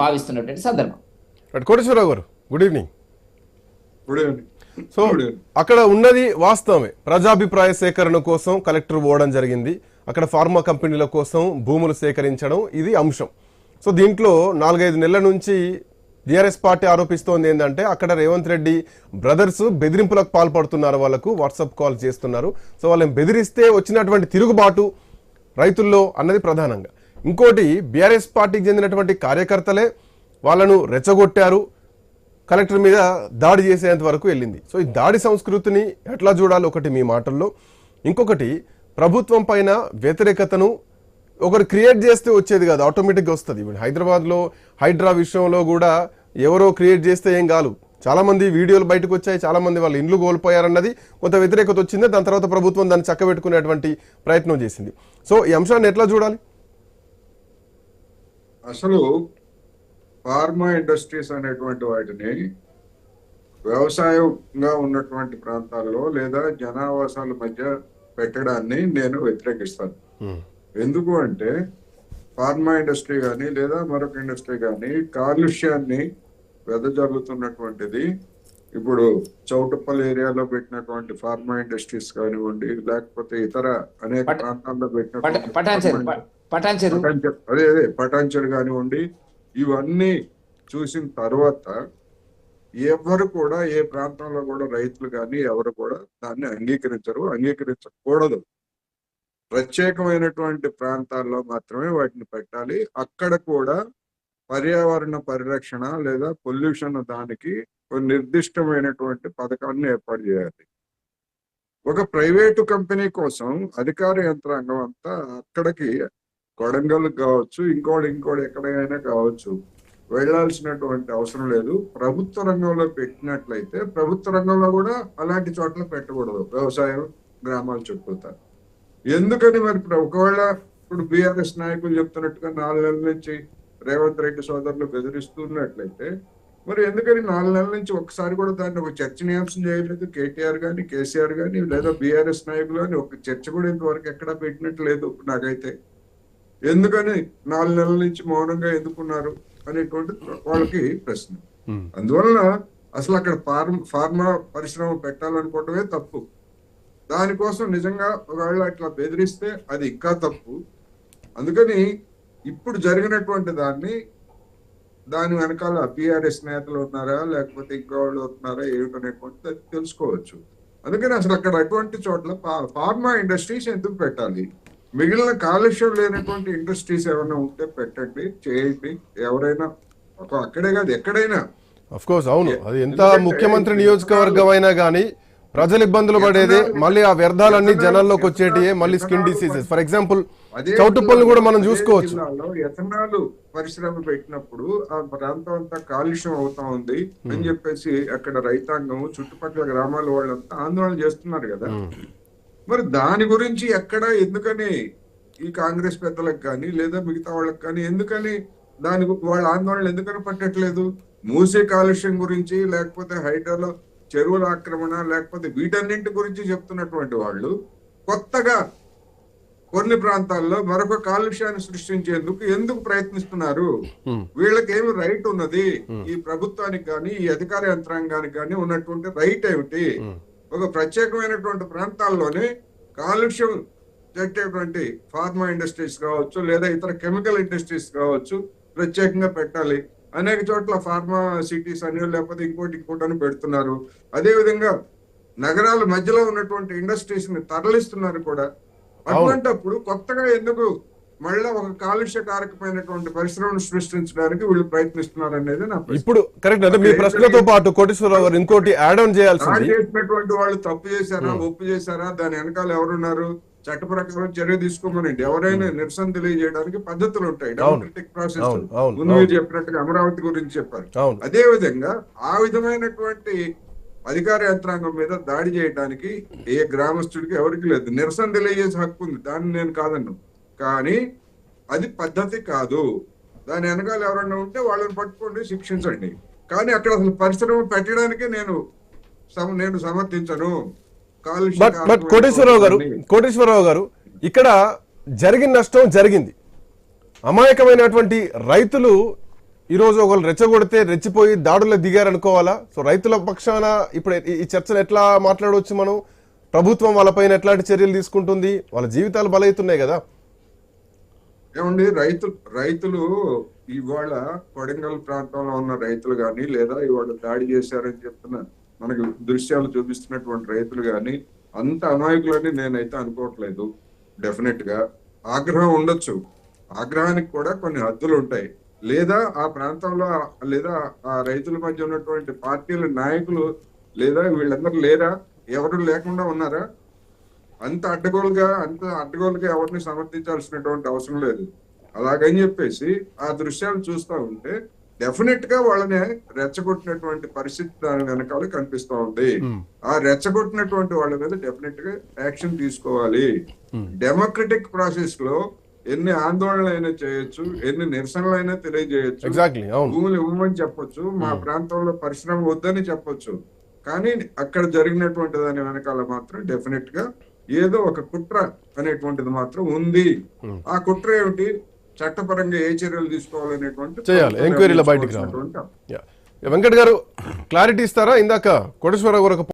భావిస్తున్నటువంటి సందర్భం. Right Koteswararao garu good evening good evening so అక్కడ ఉన్నది వాస్తవమే. ప్రజాభిప్రాయ సేకరణ కోసం కలెక్టర్ పోవడం జరిగింది. అక్కడ ఫార్మా కంపెనీల కోసం భూములు సేకరించడం ఇది అంశం. సో దీంట్లో నాలుగైదు నెలల నుంచి బీఆర్ఎస్ పార్టీ ఆరోపిస్తోంది ఏంటంటే అక్కడ రేవంత్ రెడ్డి బ్రదర్స్ బెదిరింపులకు పాల్పడుతున్నారు వాళ్ళకు వాట్సాప్ కాల్ చేస్తున్నారు. సో వాళ్ళని బెదిరిస్తే వచ్చినటువంటి తిరుగుబాటు రైతుల్లో అన్నది ప్రధానంగా. ఇంకోటి బీఆర్ఎస్ పార్టీకి చెందినటువంటి కార్యకర్తలే వాళ్ళను రెచ్చగొట్టారు కలెక్టర్ మీద దాడి చేసేంత వరకు వెళ్ళింది. సో ఈ దాడి సంస్కృతిని ఎట్లా చూడాలి ఒకటి మీ మాటల్లో. ఇంకొకటి ప్రభుత్వం పైన వ్యతిరేకతను ఒకరు క్రియేట్ చేస్తే వచ్చేది కాదు ఆటోమేటిక్గా వస్తుంది. ఇప్పుడు హైదరాబాద్లో హైడ్రా విషయంలో కూడా ఎవరో క్రియేట్ చేస్తే ఏం కాదు. చాలామంది వీడియోలు బయటకు వచ్చాయి చాలామంది వాళ్ళు ఇండ్లు కోల్పోయారన్నది కొంత వ్యతిరేకత వచ్చింది దాని తర్వాత ప్రభుత్వం దాన్ని చక్కబెట్టుకునేటువంటి ప్రయత్నం చేసింది. సో ఈ అంశాన్ని ఎట్లా చూడాలి? అసలు ఫార్మా ఇండస్ట్రీస్ అనేటువంటి వాటిని వ్యవసాయంగా ఉన్నటువంటి ప్రాంతాల్లో లేదా జనావాసాల మధ్య పెట్టడాన్ని నేను వ్యతిరేకిస్తాను. ఎందుకు అంటే ఫార్మా ఇండస్ట్రీ కానీ లేదా మరొక ఇండస్ట్రీ కానీ కాలుష్యాన్ని వెదజల్లుతున్నటువంటిది. ఇప్పుడు చౌటుప్పల్ ఏరియాలో పెట్టినటువంటి ఫార్మా ఇండస్ట్రీస్ కానివ్వండి లేకపోతే ఇతర అనేక ప్రాంతాల్లో పెట్టిన పటాన్చెరు అదే అదే పటాన్చెరు కానివ్వండి ఇవన్నీ చూసిన తర్వాత ఎవరు కూడా ఏ ప్రాంతంలో కూడా రైతులు కానీ ఎవరు కూడా దాన్ని అంగీకరించరు అంగీకరించకూడదు. ప్రత్యేకమైనటువంటి ప్రాంతాల్లో మాత్రమే వాటిని పెట్టాలి. అక్కడ కూడా పర్యావరణ పరిరక్షణ లేదా పొల్యూషన్ దానికి ఒక నిర్దిష్టమైనటువంటి పథకాన్ని ఏర్పాటు చేయాలి. ఒక ప్రైవేటు కంపెనీ కోసం అధికార యంత్రాంగం అంతా అక్కడికి కొడంగల్ కావచ్చు ఇంకోటి ఇంకోటి ఎక్కడైనా కావచ్చు వెళ్ళాల్సినటువంటి అవసరం లేదు. ప్రభుత్వ రంగంలో పెట్టినట్లయితే ప్రభుత్వ రంగంలో కూడా అలాంటి చోట్ల పెట్టకూడదు. వ్యవసాయం గ్రామాల చుట్టూతా ఎందుకని మరి ఒకవేళ ఇప్పుడు బీఆర్ఎస్ నాయకులు చెప్తున్నట్టుగా నాలుగు నెలల నుంచి రేవంత్ రెడ్డి సోదరులు బెదిరిస్తున్నట్లయితే మరి ఎందుకని నాలుగు నెలల నుంచి ఒకసారి కూడా దాన్ని ఒక చర్చనీయాంశం చేయలేదు? కేటీఆర్ కానీ కేసీఆర్ కానీ లేదా బీఆర్ఎస్ నాయకులు కానీ ఒక చర్చ కూడా ఇంతవరకు ఎక్కడా పెట్టినట్లేదు నాకైతే. ఎందుకని నాలుగు నెలల నుంచి మౌనంగా ఎందుకున్నారు అనేటువంటి వాళ్ళకి ప్రశ్న. అందువలన అసలు అక్కడ ఫార్మ్ ఫార్మా పరిశ్రమ పెట్టాలనుకోవటమే తప్పు. దానికోసం నిజంగా ఒకవేళ అట్లా బెదిరిస్తే అది ఇంకా తప్పు. అందుకని ఇప్పుడు జరిగినటువంటి దాన్ని దాని వెనకాల బీఆర్ఎస్ నేతలు ఉన్నారా లేకపోతే ఇంకా వాళ్ళు ఉన్నారా ఏమిటనేటువంటి తెలుసుకోవచ్చు. అందుకని అసలు అక్కడ అటువంటి చోట్ల ఫార్మా ఇండస్ట్రీస్ ఎందుకు పెట్టాలి? మిగిలిన కాలుష్యం లేనటువంటి ఇండస్ట్రీస్ ఏమైనా ఉంటే పెట్టండి చేయండి. ఎవరైనా ఒక అక్కడే కాదు ఎక్కడైనా. కోర్స్ అవును. అది ఎంత ముఖ్యమంత్రి నియోజకవర్గం అయినా కానీ ప్రజలు ఇబ్బందులు పడేది మళ్ళీ ఆ వ్యర్థాలన్నీ జనాల్లోకి వచ్చేటియే మళ్ళీ స్కిన్ డిసీజెస్. ఫర్ ఎగ్జాంపుల్ అదే చౌటుప్పల్ని కూడా మనం చూసుకోవచ్చు. ఎథనాల్ పరిశ్రమ పెట్టినప్పుడు ఆ ప్రాంతం అంతా కాలుష్యం అవుతా ఉంది అని చెప్పేసి అక్కడ రైతాంగం చుట్టుపక్కల గ్రామాల వాళ్ళంతా ఆందోళన చేస్తున్నారు కదా. మరి దాని గురించి ఎక్కడ ఎందుకని ఈ కాంగ్రెస్ పెద్దలకు కానీ లేదా మిగతా వాళ్ళకి కానీ ఎందుకని దాని వాళ్ళ ఆందోళన ఎందుకని పట్టట్లేదు? మూసే కాలుష్యం గురించి లేకపోతే హైడ్రాలో చెరువుల ఆక్రమణ లేకపోతే వీటన్నింటి గురించి చెప్తున్నటువంటి వాళ్ళు కొత్తగా కొన్ని ప్రాంతాల్లో మరొక కాలుష్యాన్ని సృష్టించేందుకు ఎందుకు ప్రయత్నిస్తున్నారు? వీళ్ళకి ఏమి రైట్ ఉన్నది? ఈ ప్రభుత్వానికి కానీ ఈ అధికార యంత్రాంగానికి కానీ ఉన్నటువంటి రైట్ ఏమిటి? ఒక ప్రత్యేకమైనటువంటి ప్రాంతాల్లోనే కాలుష్యం పెట్టేటువంటి ఫార్మా ఇండస్ట్రీస్ కావచ్చు లేదా ఇతర కెమికల్ ఇండస్ట్రీస్ కావచ్చు ప్రత్యేకంగా పెట్టాలి. అనేక చోట్ల ఫార్మా సిటీస్ అని లేకపోతే ఇంకోటి ఇంకోటి అని పెడుతున్నారు. అదే విధంగా నగరాల మధ్యలో ఉన్నటువంటి ఇండస్ట్రీస్ని తరలిస్తున్నారు కూడా. అటువంటప్పుడు కొత్తగా ఎందుకు మళ్ళా ఒక కాలుష్యకారకమైనటువంటి పరిశ్రమను సృష్టించడానికి వీళ్ళు ప్రయత్నిస్తున్నారు అనేది నా. ఇప్పుడు కరెక్ట్ అంటే మీ ప్రశ్నతో పాటు కోటేశ్వరరావు గారు ఇంకోటి యాడ్ ఆన్ దాడి చేయాల్సింది చేసినటువంటి వాళ్ళు తప్పు చేశారా ఒప్పు చేశారా దాని వెనకాల ఎవరున్నారు చట్ట ప్రకారం చర్య తీసుకోమనండి. ఎవరైనా నిరసన తెలియజేయడానికి పద్ధతులు ఉంటాయి. డెమోక్రటిక్ ప్రాసెస్ ముందు మీరు చెప్పినట్టుగా అమరావతి గురించి చెప్పారు. అదే విధంగా ఆ విధమైనటువంటి అధికార యంత్రాంగం మీద దాడి చేయడానికి ఏ గ్రామస్తుడికి ఎవరికి లేదు. నిరసన తెలియజేసే హక్కు ఉంది. దాన్ని నేను కాదన్ను. కానీ అది పద్ధతి కాదు. దాని వెనకాల ఎవరన్నా ఉంటే వాళ్ళని పట్టుకోండి శిక్షించండి. కానీ అక్కడ అసలు పరిశ్రమ పెట్టడానికే నేను నేను సమర్థించను. బట్ బట్ కోటేశ్వరరావు గారు కోటేశ్వరరావు గారు ఇక్కడ జరిగిన నష్టం జరిగింది. అమాయకమైనటువంటి రైతులు ఈ రోజు ఒకళ్ళు రెచ్చగొడితే రెచ్చిపోయి దాడులకు దిగారనుకోవాలా? సో రైతుల పక్షాన ఇప్పుడు ఈ- ఈ చర్చను ఎట్లా మాట్లాడవచ్చు మనం? ప్రభుత్వం వాళ్ళపైన ఎట్లాంటి చర్యలు తీసుకుంటుంది? వాళ్ళ జీవితాలు బలవుతున్నాయి కదా. ఏమండి? రైతులు రైతులు ఇవాళ కొడంగల్ ప్రాంతంలో ఉన్న రైతులు కానీ లేదా ఇవాళ దాడి చేశారని చెప్తున్న మనకి దృశ్యాలు చూపిస్తున్నటువంటి రైతులు కానీ అంత అమాయకులని నేనైతే అనుకోవట్లేదు. డెఫినెట్గా. ఆగ్రహం ఉండొచ్చు. ఆగ్రహానికి కూడా కొన్ని హద్దులు ఉంటాయి. లేదా ఆ ప్రాంతంలో లేదా ఆ రైతుల మధ్య ఉన్నటువంటి పార్టీల నాయకులు లేదా వీళ్ళందరూ లేరా? ఎవరు లేకుండా ఉన్నారా? అంత అడ్డగోలుగా అంత అడ్డగోలుగా ఎవరిని సమర్థించాల్సినటువంటి అవసరం లేదు. అలాగని చెప్పేసి ఆ దృశ్యాలు చూస్తా ఉంటే డెఫినెట్గా వాళ్ళని రెచ్చగొట్టినటువంటి పరిస్థితి దాని వెనకాల కనిపిస్తా ఉంది. ఆ రెచ్చగొట్టినటువంటి వాళ్ళ మీద డెఫినెట్గా యాక్షన్ తీసుకోవాలి. డెమోక్రటిక్ ప్రాసెస్లో ఎన్ని ఆందోళనలు అయినా చేయొచ్చు ఎన్ని నిరసనలు అయినా తెలియజేయొచ్చు. భూములు ఇవ్వమని చెప్పొచ్చు మా ప్రాంతంలో పరిశ్రమ వద్దని చెప్పొచ్చు. కానీ అక్కడ జరిగినటువంటి దాని వెనకాల మాత్రం డెఫినెట్గా ఏదో ఒక కుట్ర అనేటువంటిది మాత్రం ఉంది. ఆ కుట్ర ఏమిటి? చట్టపరంగా ఏ చర్యలు తీసుకోవాలనేటువంటి చేయాలి. ఎంక్వైరీలో బయటికి. వెంకట్ గారు క్లారిటీ ఇస్తారా? ఇందాక కోటేశ్వరరావు గారు